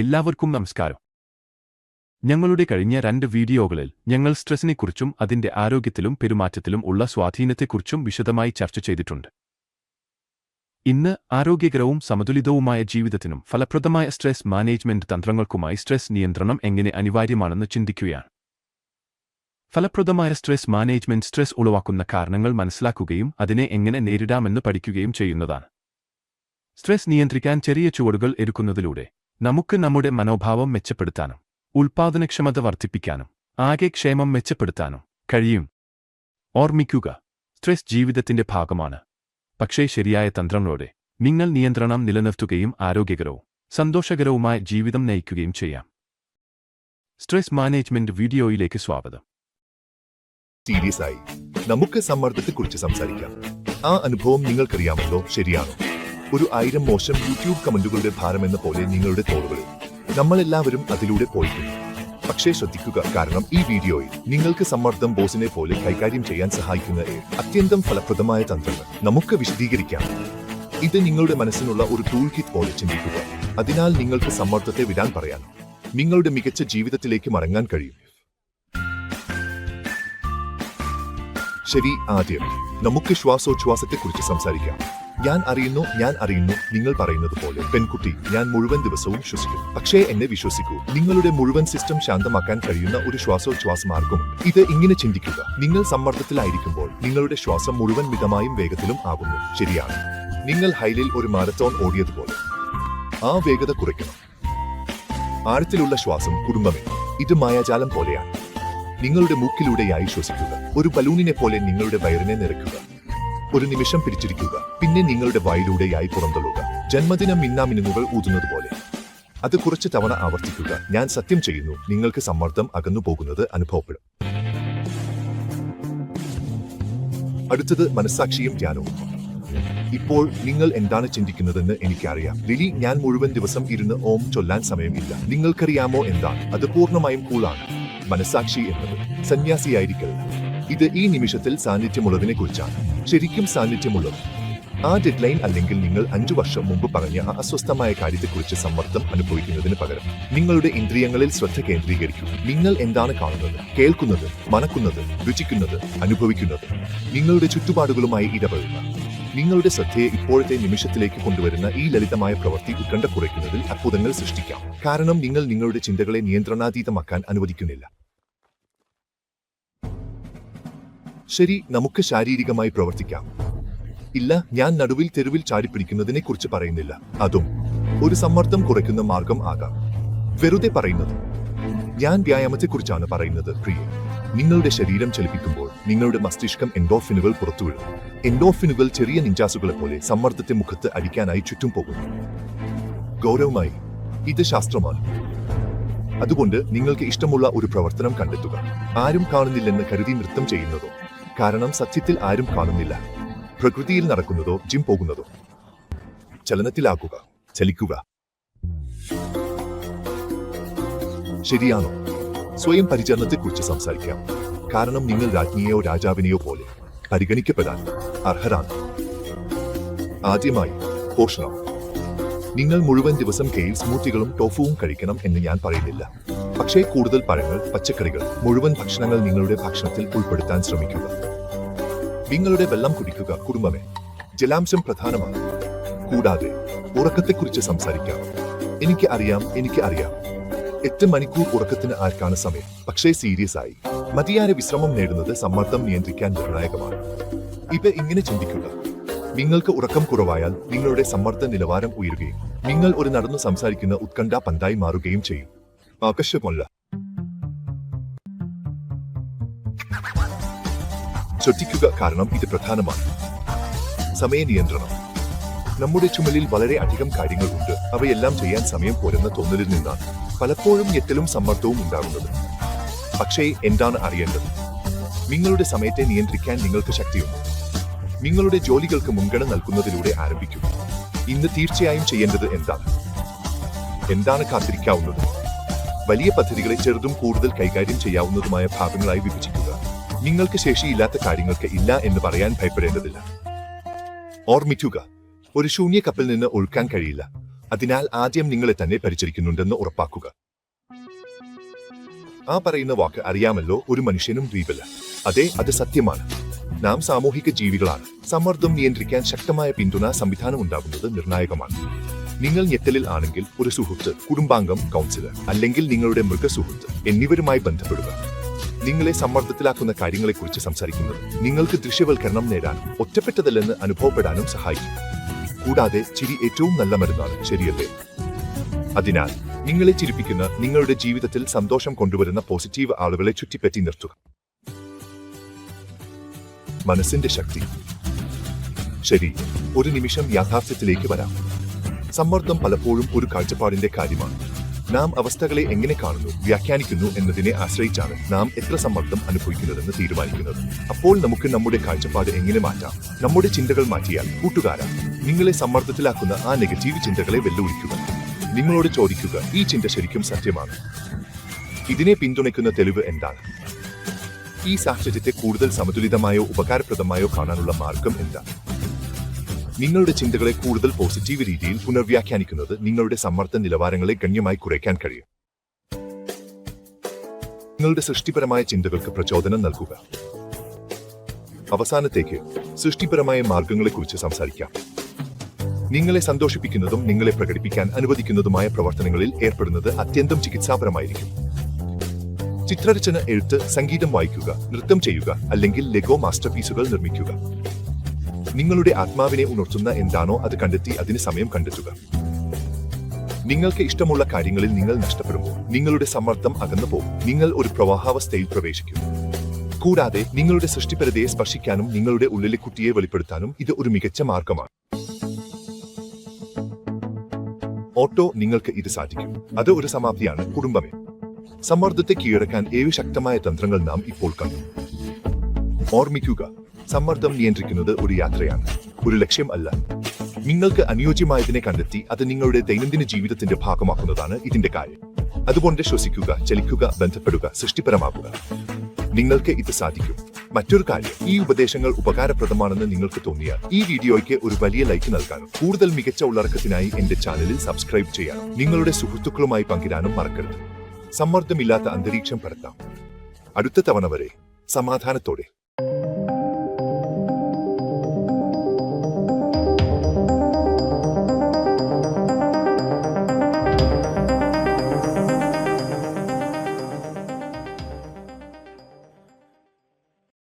എല്ലാവർക്കും നമസ്കാരം. ഞങ്ങളുടെ കഴിഞ്ഞ രണ്ട് വീഡിയോകളിൽ ഞങ്ങൾ സ്ട്രെസ്സിനെക്കുറിച്ചും അതിന്റെ ആരോഗ്യത്തിലും പെരുമാറ്റത്തിലും ഉള്ള സ്വാധീനത്തെക്കുറിച്ചും വിശദമായി ചർച്ച ചെയ്തിട്ടുണ്ട്. ഇന്ന് ആരോഗ്യകരവും സമതുലിതവുമായ ജീവിതത്തിനും ഫലപ്രദമായ സ്ട്രെസ് മാനേജ്മെന്റ് തന്ത്രങ്ങൾക്കുമായി സ്ട്രെസ് നിയന്ത്രണം എങ്ങനെ അനിവാര്യമാണെന്ന് ചിന്തിക്കുകയാണ്. ഫലപ്രദമായ സ്ട്രെസ് മാനേജ്മെന്റ് സ്ട്രെസ് ഉളവാക്കുന്ന കാരണങ്ങൾ മനസ്സിലാക്കുകയും അതിനെ എങ്ങനെ നേരിടാമെന്ന് പഠിക്കുകയും ചെയ്യുന്നതാണ്. സ്ട്രെസ് നിയന്ത്രിക്കാൻ ചെറിയ ചുവടുകൾ എടുക്കുന്നതിലൂടെ നമുക്ക് നമ്മുടെ മനോഭാവം മെച്ചപ്പെടുത്താനും ഉൽപാദനക്ഷമത വർദ്ധിപ്പിക്കാനും ആകെ ക്ഷേമം മെച്ചപ്പെടുത്താനും കഴിയും. ഓർമ്മിക്കുക സ്ട്രെസ് ജീവിതത്തിന്റെ ഭാഗമാണ്. പക്ഷേ ശരിയായ തന്ത്രങ്ങളോടെ നിങ്ങൾ നിയന്ത്രണം നിലനിർത്തുകയും ആരോഗ്യകരവും സന്തോഷകരവുമായ ജീവിതം നയിക്കുകയും ചെയ്യാം. സ്ട്രെസ് മാനേജ്മെന്റ് വീഡിയോയിലേക്ക് സ്വാഗതം. സീരിയസ് ആയി നമുക്ക് സമ്മർദ്ദത്തെക്കുറിച്ച് സംസാരിക്കാം. ആ അനുഭവം നിങ്ങൾക്കറിയാമല്ലോ? ശരിയാണോ? ഒരു ആയിരം മോശം യൂട്യൂബ് കമന്റുകളുടെ ഭാരം എന്ന പോലെ നിങ്ങളുടെ തോളുകളിൽ. നമ്മളെല്ലാവരും അതിലൂടെ പോയിട്ടുണ്ട്. പക്ഷേ ശ്രദ്ധിക്കുക കാരണം ഈ വീഡിയോയിൽ നിങ്ങൾക്ക് സമ്മർദ്ദം ബോസിനെ പോലെ കൈകാര്യം ചെയ്യാൻ സഹായിക്കുന്ന അത്യന്തം ഫലപ്രദമായ തന്ത്രങ്ങൾ നമുക്ക് വിശദീകരിക്കാം. ഇത് നിങ്ങളുടെ മനസ്സിനുള്ള ഒരു ടൂൾ കിറ്റ് പോലെ ചിന്തിക്കുക. അതിനാൽ നിങ്ങൾക്ക് സമ്മർദ്ദത്തെ വിടാൻ പറയാം നിങ്ങളുടെ മികച്ച ജീവിതത്തിലേക്ക് മടങ്ങാൻ കഴിയും. ശരി ആദ്യം നമുക്ക് ശ്വാസോച്ഛ്വാസത്തെക്കുറിച്ച് സംസാരിക്കാം. ഞാൻ അറിയുന്നു ഞാൻ അറിയുന്നു നിങ്ങൾ പറയുന്നത് പോലെ. പെൺകുട്ടി ഞാൻ മുഴുവൻ ദിവസവും ശ്വസിക്കും. പക്ഷേ എന്നെ വിശ്വസിക്കൂ. നിങ്ങളുടെ മുഴുവൻ സിസ്റ്റം ശാന്തമാക്കാൻ കഴിയുന്ന ഒരു ശ്വാസോച്ഛ്വാസ മാർഗമുണ്ട്. ഇത് ഇങ്ങനെ ചിന്തിക്കുക. നിങ്ങൾ സമ്മർദ്ദത്തിലായിരിക്കുമ്പോൾ നിങ്ങളുടെ ശ്വാസം മുഴുവൻ മിതമായും വേഗത്തിലും ആകുന്നു. ശരിയാണ്. നിങ്ങൾ ഹൈലിൽ ഒരു മാരത്തോൺ ഓടിയതുപോലെ. ആ വേഗത കുറയ്ക്കണം. ആഴത്തിലുള്ള ശ്വാസം കുടുംബമേ. ഇത് മായാജാലം പോലെയാണ്. നിങ്ങളുടെ മൂക്കിലൂടെയായി ശ്വസിക്കുക. ഒരു ബലൂണിനെ പോലെ നിങ്ങളുടെ വയറിനെ നിറയ്ക്കുക. ഒരു നിമിഷം പിടിച്ചിരിക്കുക. പിന്നെ നിങ്ങളുടെ വായിലൂടെയായി പുറന്തള്ളുക. ജന്മദിനം മിന്നാമിനുങ്ങുകൾ ഊതുന്നത് പോലെ അത് കുറച്ച് തവണ ആവർത്തിക്കുക. ഞാൻ സത്യം ചെയ്യുന്നു നിങ്ങൾക്ക് സമ്മർദ്ദം അകന്നു പോകുന്നത് അനുഭവപ്പെടും. അടുത്തത് മനസ്സാക്ഷിയും ധ്യാനവും. ഇപ്പോൾ നിങ്ങൾ എന്താണ് ചിന്തിക്കുന്നതെന്ന് എനിക്കറിയാം. ലിലി ഞാൻ മുഴുവൻ ദിവസം ഇരുന്ന് ഓം ചൊല്ലാൻ സമയമില്ല. നിങ്ങൾക്കറിയാമോ എന്താണ്? അത് പൂർണമായും കൂളാണ്. മനസാക്ഷി എന്നത് സന്യാസിയായിരിക്കല്ല ഇത് ഈ നിമിഷത്തിൽ സാന്നിധ്യമുള്ളതിനെ കുറിച്ചാണ് ശരിക്കും സാന്നിധ്യമുള്ളത്. ആ ഡെഡ്ലൈൻ അല്ലെങ്കിൽ നിങ്ങൾ അഞ്ചു വർഷം മുമ്പ് പറഞ്ഞ ആ അസ്വസ്ഥമായ കാര്യത്തെക്കുറിച്ച് സമ്മർദ്ദം അനുഭവിക്കുന്നതിന് പകരം നിങ്ങളുടെ ഇന്ദ്രിയങ്ങളിൽ ശ്രദ്ധ കേന്ദ്രീകരിക്കൂ. നിങ്ങൾ എന്താണ് കാണുന്നത്? കേൾക്കുന്നത് മണക്കുന്നത് രുചിക്കുന്നത് അനുഭവിക്കുന്നത്. നിങ്ങളുടെ ചുറ്റുപാടുകളുമായി ഇടപെടുക നിങ്ങളുടെ ശ്രദ്ധയെ ഇപ്പോഴത്തെ നിമിഷത്തിലേക്ക് കൊണ്ടുവരുന്ന ഈ ലളിതമായ പ്രവൃത്തി ഉത്കണ്ഠ കുറയ്ക്കുന്നതിൽ അത്ഭുതങ്ങൾ സൃഷ്ടിക്കാം. കാരണം നിങ്ങൾ നിങ്ങളുടെ ചിന്തകളെ നിയന്ത്രണാതീതമാക്കാൻ അനുവദിക്കുന്നില്ല. ശരി നമുക്ക് ശാരീരികമായി പ്രവർത്തിക്കാം. ഇല്ല ഞാൻ നടുവിൽ തെരുവിൽ ചാടിപ്പിടിക്കുന്നതിനെ കുറിച്ച് പറയുന്നില്ല. അതും ഒരു സമ്മർദ്ദം കുറയ്ക്കുന്ന മാർഗം ആകാം. വെറുതെ പറയുന്നത്. ഞാൻ വ്യായാമത്തെക്കുറിച്ചാണ് പറയുന്നത് പ്രിയ. നിങ്ങളുടെ ശരീരം ചലിപ്പിക്കുമ്പോൾ നിങ്ങളുടെ മസ്തിഷ്കം എൻഡോഫിനുകൾ പുറത്തുവിടും. എൻഡോഫിനുകൾ ചെറിയ നിഞ്ചാസുകളെ പോലെ സമ്മർദ്ദത്തെ മുഖത്ത് അടിക്കാനായി ചുറ്റും പോകുന്നു. ഗൗരവമായി ഇത് ശാസ്ത്രമാണ്. അതുകൊണ്ട് നിങ്ങൾക്ക് ഇഷ്ടമുള്ള ഒരു പ്രവർത്തനം കണ്ടെത്തുക. ആരും കാണുന്നില്ലെന്ന് കരുതി നൃത്തം ചെയ്യുന്നതോ? കാരണം സത്യത്തിൽ ആരും കാണുന്നില്ല. പ്രകൃതിയിൽ നടക്കുന്നതോ ജിം പോകുന്നതോ. ചലനത്തിലാക്കുക ചലിക്കുക. ശരിയാണോ? സ്വയം പരിചരണത്തെക്കുറിച്ച് സംസാരിക്കാം. കാരണം നിങ്ങൾ രാജ്ഞിയെയോ രാജാവിനെയോ പോലെ പരിഗണിക്കപ്പെടാൻ അർഹരാണ്. ആദ്യമായി പോഷണം. നിങ്ങൾ മുഴുവൻ ദിവസം കെയിൽ സ്മൂത്തികളും ടോഫുവും കഴിക്കണം എന്ന് ഞാൻ പറയുന്നില്ല. പക്ഷേ കൂടുതൽ പഴങ്ങൾ പച്ചക്കറികൾ മുഴുവൻ ഭക്ഷണങ്ങൾ നിങ്ങളുടെ ഭക്ഷണത്തിൽ ഉൾപ്പെടുത്താൻ ശ്രമിക്കുക. നിങ്ങളുടെ വെള്ളം കുടിക്കുക കുടുംബമേ ജലാംശം പ്രധാനമാണ്. കൂടാതെ ഉറക്കത്തെക്കുറിച്ച് സംസാരിക്കാം. എനിക്ക് അറിയാം എനിക്ക് അറിയാം. എട്ട് മണിക്കൂർ ഉറക്കത്തിന് ആർക്കാണ് സമയം? പക്ഷേ സീരിയസ് ആയി. മതിയായ വിശ്രമം നേടുന്നത് സമ്മർദ്ദം നിയന്ത്രിക്കാൻ നിർണായകമാണ്. ഇവ ഇങ്ങനെ ചിന്തിക്കുക. നിങ്ങൾക്ക് ഉറക്കം കുറവായാൽ നിങ്ങളുടെ സമ്മർദ്ദ നിലവാരം ഉയരുകയും നിങ്ങൾ ഒരു നടന്നു സംസാരിക്കുന്ന ഉത്കണ്ഠ പന്തായി മാറുകയും ചെയ്യും. ആകർഷകമല്ല ശ്രദ്ധിക്കുക കാരണം ഇത് പ്രധാനമാണ്. സമയ നിയന്ത്രണം നമ്മുടെ ചുമലിൽ വളരെ അധികം കാര്യങ്ങളുണ്ട്. അവയെല്ലാം ചെയ്യാൻ സമയം പോരെന്ന തോന്നലിൽ നിന്നാണ്. പലപ്പോഴും ഞെട്ടലും സമ്മർദ്ദവും ഉണ്ടാകുന്നത്. പക്ഷേ എന്താണ് അറിയേണ്ടത്? നിങ്ങളുടെ സമയത്തെ നിയന്ത്രിക്കാൻ നിങ്ങൾക്ക് ശക്തിയുണ്ട്. നിങ്ങളുടെ ജോലികൾക്ക് മുൻഗണന നൽകുന്നതിലൂടെ ആരംഭിക്കും. ഇന്ന് തീർച്ചയായും ചെയ്യേണ്ടത് എന്താണ്? എന്താണ് കാത്തിരിക്കാവുന്നത്? വലിയ പദ്ധതികളെ ചെറുതും കൂടുതൽ കൈകാര്യം ചെയ്യാവുന്നതുമായ ഭാഗങ്ങളായി വിഭജിക്കുക. നിങ്ങൾക്ക് ശേഷിയില്ലാത്ത കാര്യങ്ങൾക്ക് ഇല്ല എന്ന് പറയാൻ ഭയപ്പെടേണ്ടതില്ല. ഓർമ്മിക്കുക ഒരു ശൂന്യ കപ്പിൽ നിന്ന് ഒഴുക്കാൻ കഴിയില്ല. അതിനാൽ ആദ്യം നിങ്ങളെ തന്നെ പരിചരിക്കുന്നുണ്ടെന്ന് ഉറപ്പാക്കുക. ആ പറയുന്ന വാക്ക് അറിയാമല്ലോ ഒരു മനുഷ്യനും ദ്വീപല്ല അതെ അത് സത്യമാണ്. നാം സാമൂഹിക ജീവികളാണ്. സമ്മർദ്ദം നിയന്ത്രിക്കാൻ ശക്തമായ പിന്തുണ സംവിധാനം ഉണ്ടാകുന്നത് നിർണായകമാണ്. നിങ്ങൾ ഞെട്ടലിൽ ആണെങ്കിൽ ഒരു സുഹൃത്ത് കുടുംബാംഗം കൗൺസിലർ അല്ലെങ്കിൽ നിങ്ങളുടെ മൃഗസുഹൃത്ത് എന്നിവരുമായി ബന്ധപ്പെടുക. നിങ്ങളെ സമ്മർദ്ദത്തിലാക്കുന്ന കാര്യങ്ങളെക്കുറിച്ച് സംസാരിക്കുന്നത് നിങ്ങൾക്ക് ദൃശ്യവൽക്കരണം നേടാനും ഒറ്റപ്പെട്ടതല്ലെന്ന് അനുഭവപ്പെടാനും സഹായിക്കും. കൂടാതെ ചിരി ഏറ്റവും നല്ല മരുന്നാണ് ശരിയല്ലേ? അതിനാൽ നിങ്ങളെ ചിരിപ്പിക്കുന്ന നിങ്ങളുടെ ജീവിതത്തിൽ സന്തോഷം കൊണ്ടുവരുന്ന പോസിറ്റീവ് ആളുകളെ ചുറ്റിപ്പറ്റി നിർത്തുക. മനസ്സിന്റെ ശക്തി. ശരി ഒരു നിമിഷം യാഥാർത്ഥ്യത്തിലേക്ക് വരാം. സമ്മർദ്ദം പലപ്പോഴും ഒരു കാഴ്ചപ്പാടിന്റെ കാര്യമാണ്. നാം അവസ്ഥകളെ എങ്ങനെ കാണുന്നു വ്യാഖ്യാനിക്കുന്നു എന്നതിനെ ആശ്രയിച്ചാണ് നാം എത്ര സമ്മർദ്ദം അനുഭവിക്കുന്നതെന്ന് തീരുമാനിക്കുന്നത്. അപ്പോൾ നമുക്ക് നമ്മുടെ കാഴ്ചപ്പാട് എങ്ങനെ മാറ്റാം? നമ്മുടെ ചിന്തകൾ മാറ്റിയാൽ കൂട്ടുകാരാ. നിങ്ങളെ സമ്മർദ്ദത്തിലാക്കുന്ന ആ നെഗറ്റീവ് ചിന്തകളെ വെല്ലുവിളിക്കുക. നിങ്ങളോട് ചോദിക്കുക ഈ ചിന്ത ശരിക്കും സത്യമാണ്? ഇതിനെ പിന്തുണയ്ക്കുന്ന തെളിവ് എന്താണ്? ഈ സാഹചര്യത്തെ കൂടുതൽ സമതുലിതമായോ ഉപകാരപ്രദമായോ കാണാനുള്ള മാർഗം എന്താണ് നിങ്ങളുടെ ചിന്തകളെ കൂടുതൽ പോസിറ്റീവ് രീതിയിൽ പുനർവ്യാഖ്യാനിക്കുന്നത് നിങ്ങളുടെ സമ്മർദ്ദ നിലവാരങ്ങളെ ഗണ്യമായി കുറയ്ക്കാൻ കഴിയും. നിങ്ങളുടെ സൃഷ്ടിപരമായ ചിന്തകൾക്ക് പ്രചോദനം നൽകുക. അവസാനത്തേക്ക് സൃഷ്ടിപരമായ മാർഗങ്ങളെക്കുറിച്ച് സംസാരിക്കാം. നിങ്ങളെ സന്തോഷിപ്പിക്കുന്നതും നിങ്ങളെ പ്രകടിപ്പിക്കാൻ അനുവദിക്കുന്നതുമായ പ്രവർത്തനങ്ങളിൽ ഏർപ്പെടുന്നത് അത്യന്തം ചികിത്സാപരമായിരിക്കും. ചിത്രരചന എഴുത്ത് സംഗീതം വായിക്കുക നൃത്തം ചെയ്യുക അല്ലെങ്കിൽ ലെഗോ മാസ്റ്റർപീസുകൾ നിർമ്മിക്കുക. നിങ്ങളുടെ ആത്മാവിനെ ഉണർത്തുന്ന എന്താണോ അത് കണ്ടെത്തി അതിന് സമയം കണ്ടെത്തുക. നിങ്ങൾക്ക് ഇഷ്ടമുള്ള കാര്യങ്ങളിൽ നിങ്ങൾ നഷ്ടപ്പെടുമ്പോൾ നിങ്ങളുടെ സമ്മർദ്ദം അകന്നു പോകും. നിങ്ങൾ ഒരു പ്രവാഹാവസ്ഥയിൽ പ്രവേശിക്കും കൂടാതെ നിങ്ങളുടെ സൃഷ്ടിപരതയെ സ്പർശിക്കാനും നിങ്ങളുടെ ഉള്ളിലെ കുട്ടിയെ വെളിപ്പെടുത്താനും ഇത് ഒരു മികച്ച മാർഗമാണ്. ഓട്ടോ നിങ്ങൾക്ക് ഇത് സാധിക്കും. അത് ഒരു സമാപ്തിയാണ്. കുടുംബമേ. സമ്മർദ്ദത്തെ കീഴടക്കാൻ ഏഴ് ശക്തമായ തന്ത്രങ്ങൾ നാം ഇപ്പോൾ കണ്ടു. ഓർമ്മിക്കുക സമ്മർദ്ദം നിയന്ത്രിക്കുന്നത് ഒരു യാത്രയാണ്. ഒരു ലക്ഷ്യം അല്ല. നിങ്ങൾക്ക് അനുയോജ്യമായതിനെ കണ്ടെത്തി അത് നിങ്ങളുടെ ദൈനംദിന ജീവിതത്തിന്റെ ഭാഗമാക്കുന്നതാണ് ഇതിന്റെ കാര്യം. അതുകൊണ്ട് ശ്വസിക്കുക ചലിക്കുക ബന്ധപ്പെടുക സൃഷ്ടിപരമാകുക. നിങ്ങൾക്ക് ഇത് സാധിക്കും. മറ്റൊരു കാര്യം ഈ ഉപദേശങ്ങൾ ഉപകാരപ്രദമാണെന്ന് നിങ്ങൾക്ക് തോന്നിയാൽ ഈ വീഡിയോയ്ക്ക് ഒരു വലിയ ലൈക്ക് നൽകാനും കൂടുതൽ മികച്ച ഉള്ളടക്കത്തിനായി എന്റെ ചാനലിൽ സബ്സ്ക്രൈബ് ചെയ്യാനും നിങ്ങളുടെ സുഹൃത്തുക്കളുമായി പങ്കിടാനും മറക്കരുത്. സമ്മർദ്ദമില്ലാത്ത അന്തരീക്ഷം പരത്താം. അടുത്ത തവണ വരെ സമാധാനത്തോടെ.